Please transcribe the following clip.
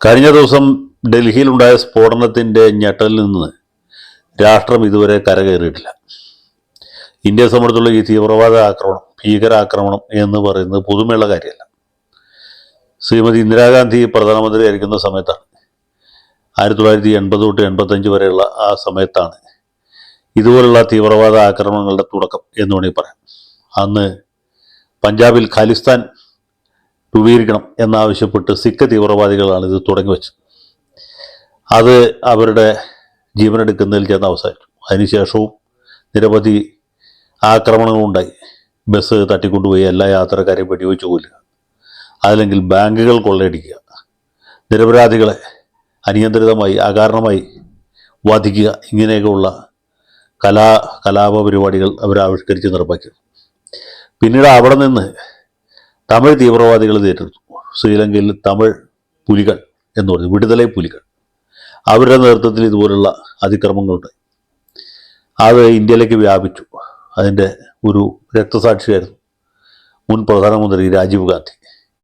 കഴിഞ്ഞ ദിവസം ഡൽഹിയിലുണ്ടായ സ്ഫോടനത്തിന്റെ ഞെട്ടലിൽ നിന്ന് രാഷ്ട്രം ഇതുവരെ കരകയറിയിട്ടില്ല. ഇന്ത്യയെ സംബന്ധിച്ചുള്ള ഈ തീവ്രവാദ ആക്രമണം ഭീകരാക്രമണം എന്ന് പറയുന്നത് പുതുമയുള്ള കാര്യമല്ല. ശ്രീമതി ഇന്ദിരാഗാന്ധി പ്രധാനമന്ത്രി ആയിരിക്കുന്ന സമയത്താണ്. ആയിരത്തി തൊള്ളായിരത്തി എൺപത് തൊട്ട് എൺപത്തഞ്ച് വരെയുള്ള ആ സമയത്താണ് ഇതുപോലുള്ള തീവ്രവാദ ആക്രമണങ്ങളുടെ തുടക്കം എന്ന് വേണമെങ്കിൽ പറയാം. അന്ന് പഞ്ചാബിൽ ഖാലിസ്ഥാൻ രൂപീകരിക്കണം എന്നാവശ്യപ്പെട്ട് സിഖ് തീവ്രവാദികളാണ് ഇത് തുടങ്ങി വെച്ചത്. അത് അവരുടെ ജീവനെടുക്കുന്നതിൽ ചെന്ന് അവസാനിച്ചു. അതിനുശേഷവും നിരവധി ആക്രമണങ്ങളുണ്ടായി. ബസ് തട്ടിക്കൊണ്ടുപോയി എല്ലാ യാത്രക്കാരെയും വെടിവെച്ച് കൊല്ലുക അതല്ലെങ്കിൽ ബാങ്കുകൾ കൊള്ളയടിക്കുക നിരപരാധികളെ അനിയന്ത്രിതമായി അകാരണമായി വധിക്കുക ഇങ്ങനെയൊക്കെയുള്ള കലാ കലാപ പരിപാടികൾ അവർ ആവിഷ്കരിച്ച് നിർമ്മിച്ചു പിന്നീട് അവിടെ നിന്ന് തമിഴ് തീവ്രവാദികൾ നേരിടുന്നു ശ്രീലങ്കയിൽ തമിഴ് പുലികൾ എന്ന് പറഞ്ഞു വിടുതലെ പുലികൾ. അവരുടെ നേതൃത്വത്തിൽ ഇതുപോലുള്ള അതിക്രമങ്ങളുണ്ടായി. അത് ഇന്ത്യയിലേക്ക് വ്യാപിച്ചു. അതിന്റെ ഒരു രക്തസാക്ഷിയായിരുന്നു മുൻ പ്രധാനമന്ത്രി രാജീവ് ഗാന്ധി.